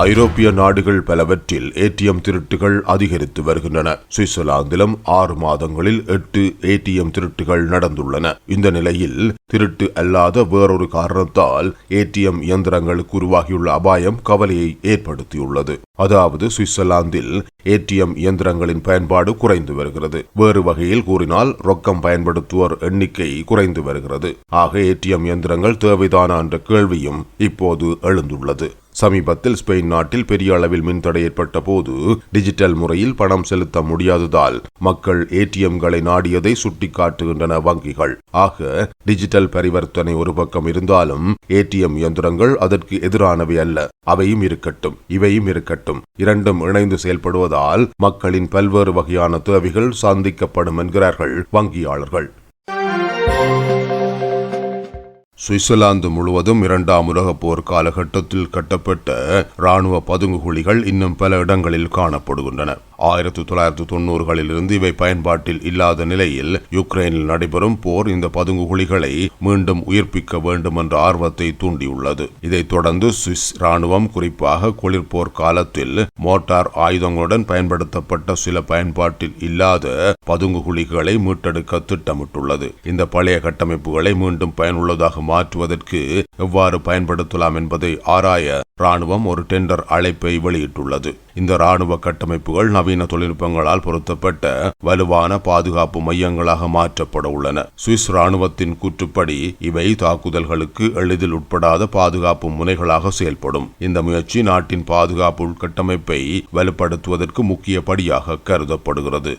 ஐரோப்பிய நாடுகள் பலவற்றில் ஏடிஎம் திருட்டுகள் அதிகரித்து வருகின்றன. சுவிட்சர்லாந்திலும் ஆறு மாதங்களில் எட்டு ஏடிஎம் திருட்டுகள் நடந்துள்ளன. இந்த நிலையில் திருட்டு அல்லாத வேறொரு காரணத்தால் ஏடிஎம் இயந்திரங்களுக்கு உருவாகியுள்ள அபாயம் கவலையை ஏற்படுத்தியுள்ளது. அதாவது சுவிட்சர்லாந்தில் ஏடிஎம் இயந்திரங்களின் பயன்பாடு குறைந்து வருகிறது. வேறு வகையில் கூறினால் ரொக்கம் பயன்படுத்துவோர் எண்ணிக்கை குறைந்து வருகிறது. ஆக ஏடிஎம் இயந்திரங்கள் தேவைதானா என்ற கேள்வியும் இப்போது எழுந்துள்ளது. சமீபத்தில் ஸ்பெயின் நாட்டில் பெரிய அளவில் மின்தடை ஏற்பட்ட போது டிஜிட்டல் முறையில் பணம் செலுத்த முடியாததால் மக்கள் ஏடிஎம்களை நாடியதை சுட்டிக்காட்டுகின்றன வங்கிகள். ஆக டிஜிட்டல் பரிவர்த்தனை ஒரு பக்கம் இருந்தாலும் ஏடிஎம் இயந்திரங்கள் அதற்கு எதிரானவை அல்ல. அவையும் இருக்கட்டும் இவையும் இருக்கட்டும். இரண்டும் இணைந்து செயல்படுவதால் மக்களின் பல்வேறு வகையான தேவைகள் சந்திக்கப்படும் என்கிறார்கள் வங்கியாளர்கள். சுவிட்சர்லாந்து முழுவதும் இரண்டாம் உலகப் போர் காலகட்டத்தில் கட்டப்பட்ட இராணுவ பதுங்குகுழிகள் இன்னும் பல இடங்களில் காணப்படுகின்றன. ஆயிரத்தி தொள்ளாயிரத்தி தொண்ணூறுகளிலிருந்து இவை பயன்பாட்டில் இல்லாத நிலையில் யுக்ரைனில் நடைபெறும் போர் இந்த பதுங்குகுழிகளை மீண்டும் உயிர்ப்பிக்க வேண்டும் என்ற ஆர்வத்தை தூண்டியுள்ளது. இதைத் தொடர்ந்து சுவிஸ் ராணுவம் குறிப்பாக குளிர்போர் காலத்தில் மோட்டார் ஆயுதங்களுடன் பயன்படுத்தப்பட்ட சில பயன்பாட்டில் இல்லாத பதுங்குகுழிகளை மீட்டெடுக்க திட்டமிட்டுள்ளது. இந்த பழைய கட்டமைப்புகளை மீண்டும் பயனுள்ளதாக மாற்றுவதற்கு எவ்வாறு பயன்படுத்தலாம் என்பதை ஆராய ராணுவம் ஒரு டெண்டர் அழைப்பை வெளியிட்டுள்ளது. இந்த ராணுவ கட்டமைப்புகள் நவீன தொழில்நுட்பங்களால் பொருத்தப்பட்ட வலுவான பாதுகாப்பு மையங்களாக மாற்றப்பட உள்ளன. சுவிஸ் ராணுவத்தின் கூற்றுப்படி இவை தாக்குதல்களுக்கு எளிதில் உட்படாத பாதுகாப்பு முனைகளாக செயல்படும். இந்த முயற்சி நாட்டின் பாதுகாப்பு உள்கட்டமைப்பை வலுப்படுத்துவதற்கு முக்கிய படியாக கருதப்படுகிறது.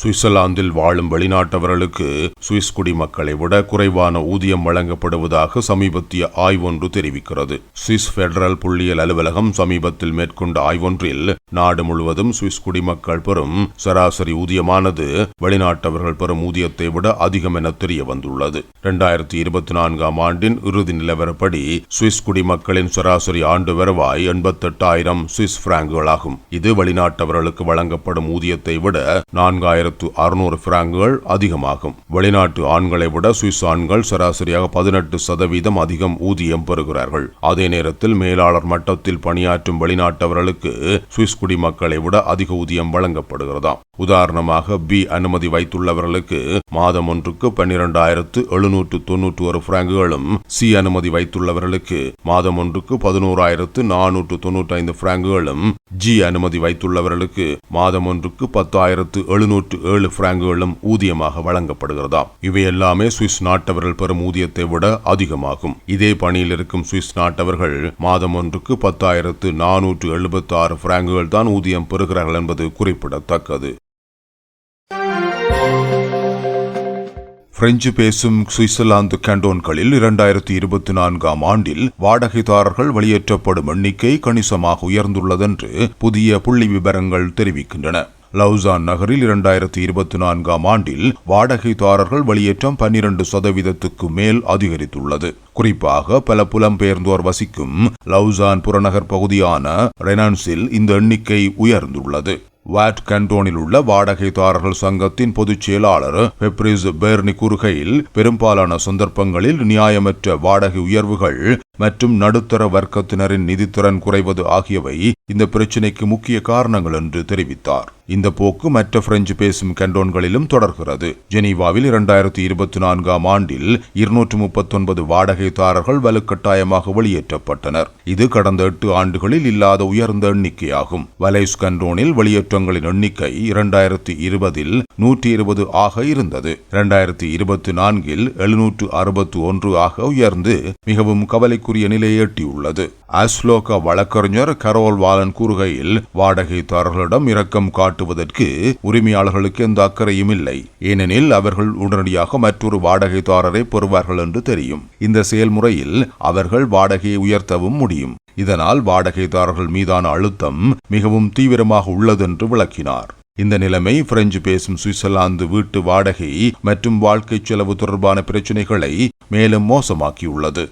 சுவிட்சர்லாந்தில் வாழும் வெளிநாட்டவர்களுக்கு சுவிஸ் குடிமக்களை விட குறைவான ஊதியம் வழங்கப்படுவதாக சமீபத்திய ஆய்வொன்று தெரிவிக்கிறது. சுவிஸ் பெடரல் புள்ளியியல் அலுவலகம் சமீபத்தில் மேற்கொண்ட ஆய்வொன்றில் நாடு முழுவதும் சுவிஸ் குடிமக்கள் பெறும் சராசரி ஊதியமானது வெளிநாட்டவர்கள் பெறும் ஊதியத்தை விட அதிகம் என தெரிய வந்துள்ளது இரண்டாயிரத்தி இருபத்தி நான்காம் ஆண்டின் இறுதி நிலவரப்படி சுவிஸ் குடிமக்களின் சராசரி ஆண்டு வருவாய் எண்பத்தெட்டாயிரம் சுவிஸ் பிராங்குகளாகும். இது வெளிநாட்டவர்களுக்கு வழங்கப்படும் ஊதியத்தை விட நான்காயிரம் ஆயிரத்து அறுநூறு பிராங்குகள் அதிகமாகும். வெளிநாட்டு ஆண்களை விட சுவிஸ் ஆண்கள் சராசரியாக பதினெட்டு சதவீதம் அதிகம் ஊதியம் பெறுகிறார்கள். அதே நேரத்தில் மேலாளர் மட்டத்தில் பணியாற்றும் வெளிநாட்டவர்களுக்கு சுவிஸ் குடிமக்களை விட அதிக ஊதியம் வழங்கப்படுகிறதாம். உதாரணமாக பி அனுமதி வைத்துள்ளவர்களுக்கு மாதம் ஒன்றுக்கு பன்னிரண்டாயிரத்து எழுநூற்று தொன்னூற்று ஒரு பிராங்குகளும் சி அனுமதி வைத்துள்ளவர்களுக்கு மாதம் ஒன்றுக்கு பதினோராயிரத்து நானூற்று தொன்னூற்றி ஐந்து பிராங்குகளும் ஜி அனுமதி வைத்துள்ளவர்களுக்கு மாதம் ஒன்றுக்கு பத்தாயிரத்து எழுநூற்று ஏழு பிராங்குகளும் ஊதியமாக வழங்கப்படுகிறதாம். இவை எல்லாமே சுவிஸ் நாட்டவர்கள் பெறும் ஊதியத்தை விட அதிகமாகும். இதே பணியில் இருக்கும் சுவிஸ் நாட்டவர்கள் மாதம் ஒன்றுக்கு பத்தாயிரத்து நானூற்று எழுபத்தி ஆறு பிராங்குகள் தான் ஊதியம் பெறுகிறார்கள் என்பது குறிப்பிடத்தக்கது. பிரெஞ்சு பேசும் சுவிட்சர்லாந்து கேண்டோன்களில் இரண்டாயிரத்தி இருபத்தி நான்காம் ஆண்டில் வாடகைதாரர்கள் வெளியேற்றப்படும் எண்ணிக்கை கணிசமாக உயர்ந்துள்ளதென்று புதிய புள்ளி விவரங்கள் தெரிவிக்கின்றன. லவுசான் நகரில் இரண்டாயிரத்தி இருபத்தி நான்காம் ஆண்டில் வாடகைதாரர்கள் வெளியேற்றம் பன்னிரண்டு சதவீதத்துக்கு மேல் அதிகரித்துள்ளது. குறிப்பாக பல புலம்பெயர்ந்தோர் வசிக்கும் லவுசான் புறநகர் பகுதியான ரெனான்ஸில் இந்த எண்ணிக்கை உயர்ந்துள்ளது. வாட் கண்டோனில் உள்ள வாடகைதாரர்கள் சங்கத்தின் பொதுச் செயலாளர் பெப்ரிஸ் பேர்னி கூறுகையில் பெரும்பாலான சந்தர்ப்பங்களில் நியாயமற்ற வாடகை உயர்வுகள் மற்றும் நடுத்தர வர்க்கத்தினரின் நிதித்திறன் குறைவது ஆகியவை இந்த பிரச்சினைக்கு முக்கிய காரணங்கள் என்று தெரிவித்தார். இந்த போக்கு மற்ற பிரெஞ்சு பேசும் கண்டோன்களிலும் தொடர்கிறது. ஜெனீவாவில் இரண்டாயிரத்தி இருபத்தி நான்காம் ஆண்டில் இருநூற்று முப்பத்தொன்பது வாடகைதாரர்கள் வலுக்கட்டாயமாக வெளியேற்றப்பட்டனர். இது கடந்த எட்டு ஆண்டுகளில் இல்லாத உயர்ந்த எண்ணிக்கையாகும். வலைஸ் கண்டோனில் வெளியேற்றங்களின் எண்ணிக்கை இரண்டாயிரத்தி இருபதில் நூற்றி இருபது ஆக இருந்தது. இரண்டாயிரத்தி இருபத்தி நான்கில் எழுநூற்று அறுபத்தி ஒன்று ஆக உயர்ந்து மிகவும் கவலை கவலைக்குரிய நிலையை எட்டியுள்ளது. அஸ்லோக வழக்கறிஞர் கரோல் வாலன் கூறுகையில் வாடகைதாரர்களிடம் இரக்கம் காட்டுவதற்கு உரிமையாளர்களுக்கு எந்த அக்கறையும் இல்லை. ஏனெனில் அவர்கள் உடனடியாக மற்றொரு வாடகைதாரரை பெறுவார்கள் என்று தெரியும். இந்த செயல்முறையில் அவர்கள் வாடகையை உயர்த்தவும் முடியும். இதனால் வாடகைதாரர்கள் மீதான அழுத்தம் மிகவும் தீவிரமாக உள்ளதென்று விளக்கினார். இந்த நிலைமை பிரெஞ்சு பேசும் சுவிட்சர்லாந்து வீட்டு வாடகை மற்றும் வாழ்க்கை செலவு தொடர்பான பிரச்சினைகளை மேலும் மோசமாக்கியுள்ளது.